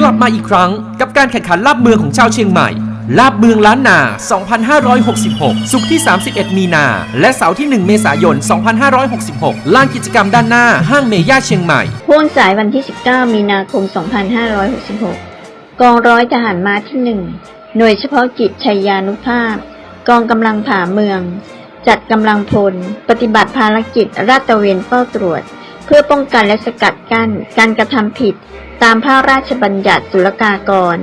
กลับมาอีกครั้งกับการแข่งขันลาบเมืองของชาวเชียงใหม่ ลาบเมืองล้านนา 2566 สุขที่ 31 มีนา และเสาร์ที่ 1 เมษายน 2566 ลานกิจกรรมด้านหน้าห้างเมย่าเชียงใหม่ พ่วงสายวันที่ 19 มีนาคม 2566 กองร้อยทหารม้าที่ 1 หน่วยเฉพาะกิจชัยยานุภาพ กองกำลังผ่าเมือง จัดกำลังพล ปฏิบัติภารกิจราดตระเวนเฝ้าตรวจ เพื่อป้องกันและสกัดกั้นการกระทำผิด ตามพระราชบัญญัติศุลกากร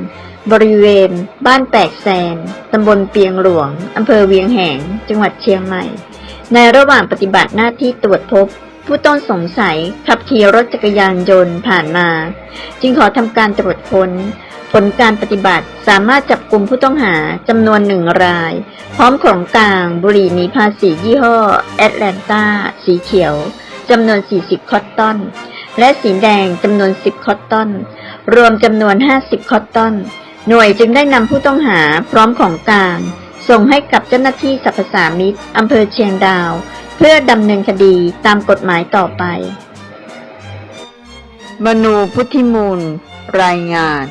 บริเวณ บ้านแปกแซนตำบลเปียงหลวงอำเภอเวียงแหง จังหวัดเชียงใหม่ ในระหว่างปฏิบัติหน้าที่ตรวจพบ ผู้ต้องสงสัยขับขี่รถจักรยานยนต์ผ่านมา จึงขอทำการตรวจค้นผลการปฏิบัติสามารถจับกลุ่มผู้ต้องหาจำนวนหนึ่งราย พร้อมของกลางบุหรี่หนีภาษียี่ห้อ แอตแลนตาสีเขียว จำนวน 40 คอตตอน และสีแดงจำนวน 10 คอตตอน รวมจำนวน 50 คอตตอน หน่วยจึงได้นำผู้ต้องหาพร้อมของกลาง ส่งให้กับเจ้าหน้าที่สรรพสามิตอำเภอเชียงดาว เพื่อดำเนินคดีตามกฎหมายต่อไป มนูพุทธิมูล รายงาน